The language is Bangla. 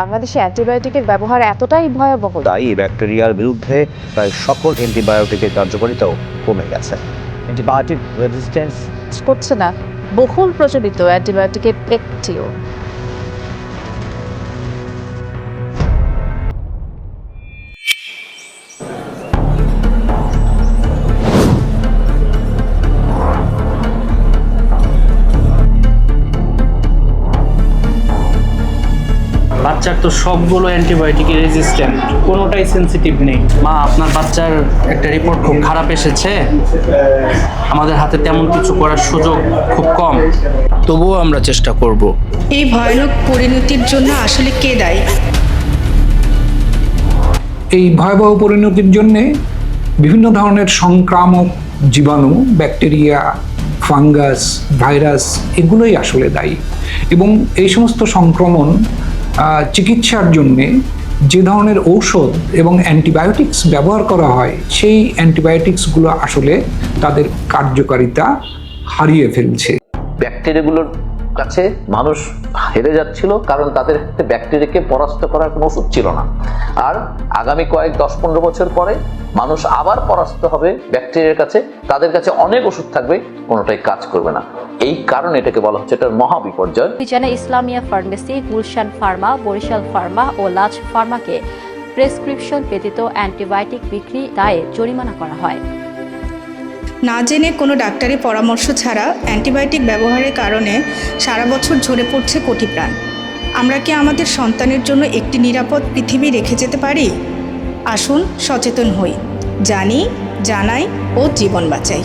বাংলাদেশে অ্যান্টিবায়োটিকের ব্যবহার এতটাই ভয়াবহ। তাই ব্যাকটেরিয়ার বিরুদ্ধে প্রায় সকল অ্যান্টিবায়োটিকের কার্যকারিতাও কমে গেছে। অ্যান্টিবায়োটিক রেজিস্ট্যান্স করছে না বহুল প্রচলিত অ্যান্টিবায়োটিকের একটিও। বাচ্চার তো সবগুলো অ্যান্টিবায়োটিক রেজিস্ট্যান্ট কোনোটাই সেনসিটিভ নেই। মা আপনার বাচ্চার একটা রিপোর্ট খুব খারাপ এসেছে। আমাদের হাতে তেমন কিছু করার সুযোগ খুব কম। তবুও আমরা চেষ্টা করব। এই ভয়ানক পরিণতির জন্য আসলে কে দায়ী? এই ভয়াবহ পরিণতির জন্যে বিভিন্ন ধরনের সংক্রামক জীবাণু ব্যাকটেরিয়া ফাঙ্গাস ভাইরাস এগুলোই আসলে দায়ী। এবং এই সমস্ত সংক্রমণ চিকিৎসার জন্যে যে ধরনের ঔষধ এবং অ্যান্টিবায়োটিক্স ব্যবহার করা হয়, সেই অ্যান্টিবায়োটিক্সগুলো আসলে তাদের কার্যকারিতা হারিয়ে ফেলছে। ব্যাকটেরিয়াগুলোর কাছে মানুষ হেরে যাচ্ছিল কারণ তাদের হাতে ব্যাকটেরিয়াকে পরাস্ত করার কোনো ওষুধ ছিল না। আর আগামী কয়েক দশ পনেরো বছর পরে মানুষ আবার পরাস্ত হবে ব্যাকটেরিয়ার কাছে, তাদের কাছে অনেক ওষুধ থাকবে, কোনোটাই কাজ করবে না। এই কারণে এটাকে বলা হচ্ছে এটা মহা বিপর্যয়। অভিযানে Islamia pharmacy Gulshan pharma Barishal pharma ও লাজ ফার্মাকে প্রেসক্রিপশন ব্যতীত অ্যান্টিবায়োটিক বিক্রি দায়ে জরিমানা করা হয়। না জেনে কোনো ডাক্তারি পরামর্শ ছাড়া অ্যান্টিবায়োটিক ব্যবহারের কারণে সারা বছর ঝরে পড়ছে কোটি প্রাণ। আমরা কি আমাদের সন্তানের জন্য একটি নিরাপদ পৃথিবী রেখে যেতে পারি? আসুন সচেতন হই। জানি জানাই ও জীবন বাঁচাই।